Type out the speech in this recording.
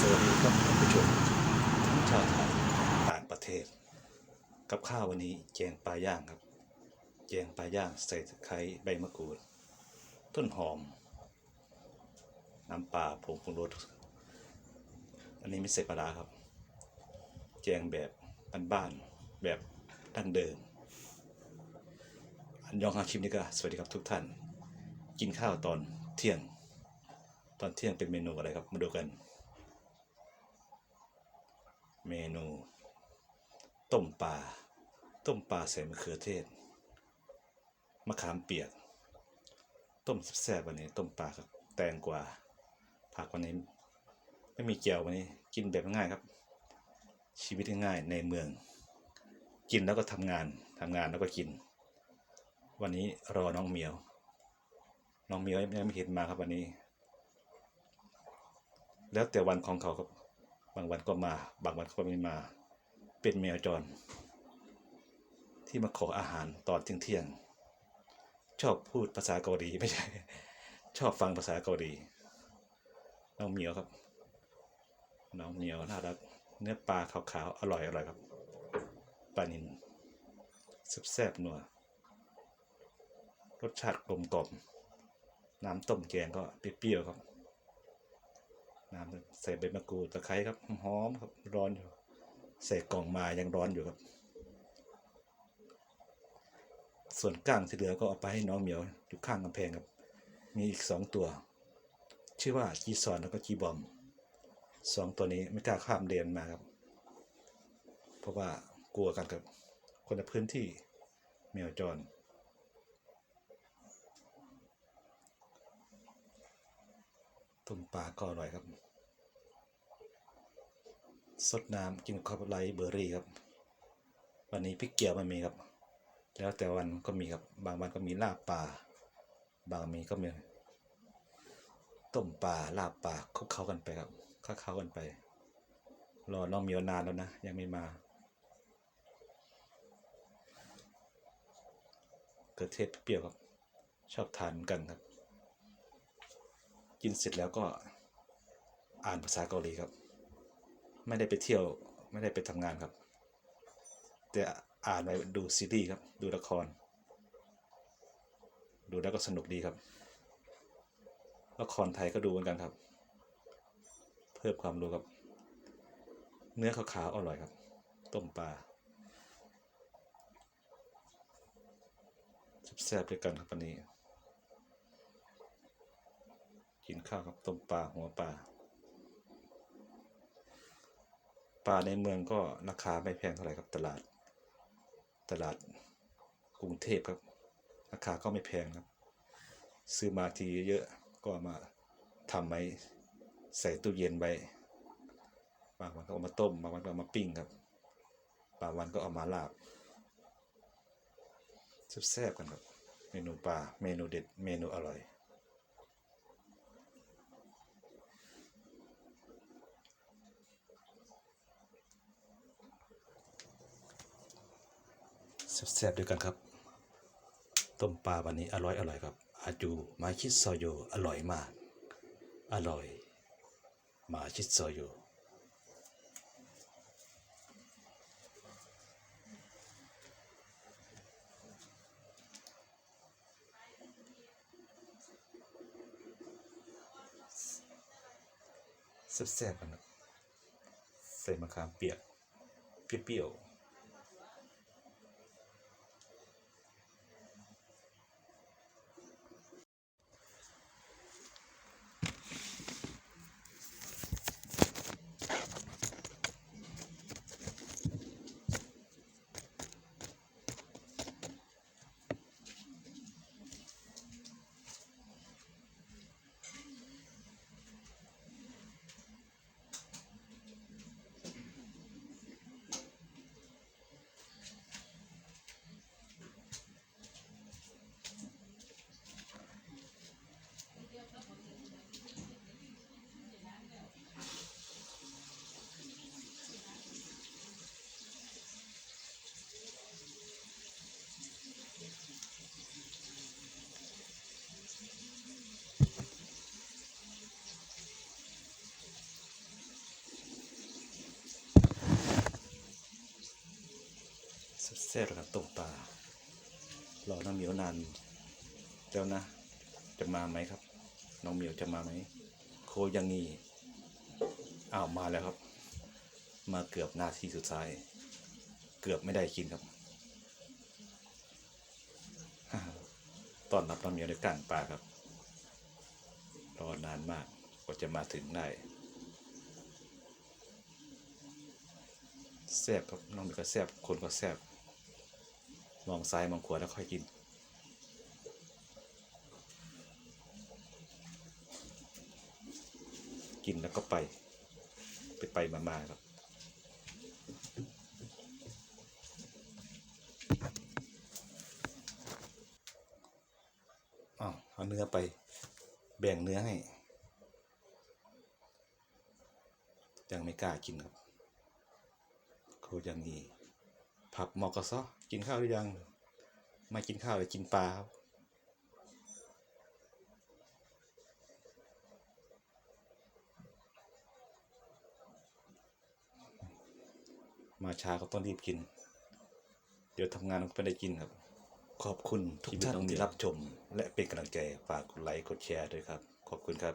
สวัสดีครับท่านผู้ชมทั้งชาวไทยต่างประเทศ กับข้าววันนี้แจงปลาย่างครับ แจงปลาย่างใส่ตะไคร้ใบมะกรูด ต้นหอม น้ำปลาผงปรุงรสอันนี้ไม่ใส่ปลาร้าครับ แจงแบบบ้านๆแบบดั้งเดิมอันยองฮาชิมนี่ก็สวัสดีครับทุกท่าน กินข้าวตอนเที่ยง ตอนเที่ยงเป็นเมนูอะไรครับมาดูกัน เมนู ต้มปลาต้มปลาใส่มะเขือเทศ มะขามเปียก ต้มแซ่บวันนี้ ต้มปลาครับแตงกวาผักวันนี้ ไม่มีเจียววันนี้ กินแบบง่ายครับ ชีวิตง่ายในเมือง กินแล้วก็ทำงานทำงานแล้วก็กิน วันนี้รอน้องเมียว น้องเมียวยังไม่เห็นมาครับวันนี้ แล้วแต่วันของเขาครับ บางวันก็มา บางวันก็ไม่มา เป็นแมวจร ที่มาขออาหารตอนเที่ยงเที่ยงชอบพูดภาษาเกาหลีไม่ใช่ ชอบฟังภาษาเกาหลีน้องเหมียวครับ น้องเหมียวน่ารัก เนื้อปลาขาวๆอร่อยอร่อยครับปลานินแซ่บๆนัวรสชาติกลมกล่อมน้ำต้มแกงก็เปรี้ยวๆครับ น้ำใส่ใบมะกรูดตะไคร้ครับหอมครับร้อนอยู่ใส่กล่องมายังร้อนอยู่ครับ ส่วนก้างที่เหลือก็เอาไปให้น้องเหมียวอยู่ข้างกำแพงครับ มีอีกสองตัว ชื่อว่าจีซอนแล้วก็จีบอมสองตัวนี้ไม่กล้าข้ามเดนมาครับ เพราะว่ากลัวกันกับคนในพื้นที่แมวจร ต้มปลาก็อร่อยครับสดน้ำกินกับไลเบอร์รี่ครับ วันนี้พริกเกียวไม่มีครับ แล้วแต่วันก็มีครับ บางวันก็มีลาบปลา บางมีก็มีต้มปลาลาบปลาคุกเข้ากันไปครับคุกเข้ากันไป รอน้องเมียวนานแล้วนะ ยังไม่มา เกิดเทศเปรี้ยวครับ ชอบทานกันครับ กินเสร็จแล้วก็อ่านภาษาเกาหลีครับ ไม่ได้ไปเที่ยวไม่ได้ไปทำงานครับ แต่อ่านไปดูซีรีส์ครับ ดูละคร ดูแล้วก็สนุกดีครับละครไทยก็ดูเหมือนกันครับ เพิ่มความรู้ครับ เนื้อขาวๆอร่อยครับ ต้มปลาแซ่บๆด้วยกันครับวันนี้ กินข้าวกับต้มปลาหัวปลาปลาในเมืองก็ราคาไม่แพงเท่าไหร่ครับตลาด ตลาดกรุงเทพครับ ราคาก็ไม่แพงครับ ซื้อมาทีเยอะก็มาทำไว้ใส่ตู้เย็นไว้บางวันก็เอามาต้มบางวันก็เอามาปิ้งครับบางวันก็เอามาลาบแซ่บๆกันครับ เมนูปลาเมนูเด็ดเมนูอร่อย แซ่บๆด้วยกันครับ ต้มปลาวันนี้อร่อยอร่อยครับ อาจูมาชิดซอยโยอร่อยมาก อร่อย มาชิดซอยโยแซ่บๆกันใส่มะขามเปียกเปรี้ยวๆ อ แซ่บแล้วครับต้มปลารอน้องเหมียวนานแล้วนะ จะมาไหมครับ น้องเหมียวจะมาไหม โคยังงีอ้าวมาแล้วครับ มาเกือบนาทีสุดท้าย เกือบไม่ได้กินครับตอนรับน้องเหมียวในกลางป่าครับ รอนานมากกว่าจะมาถึงได้แซบครับน้องเหมียวก็แซบคนก็แซบ มองซ้ายมองขวาแล้วค่อยกิน กินแล้วก็ไป ไปไปมามาครับอ้าวเอาเนื้อไปแบ่งเนื้อให้ยังไม่กล้ากินครับเขายังมี ผักหมอกกระซอกินข้าวหรือยัง ไม่กินข้าวเลยกินปลาครับ มาช้าก็ต้องรีบกิน เดี๋ยวทำงานก็ไม่ได้กินครับ ขอบคุณทุกท่านที่รับชม และเป็นกำลังใจฝากกดไลค์กดแชร์ด้วยครับ ขอบคุณครับ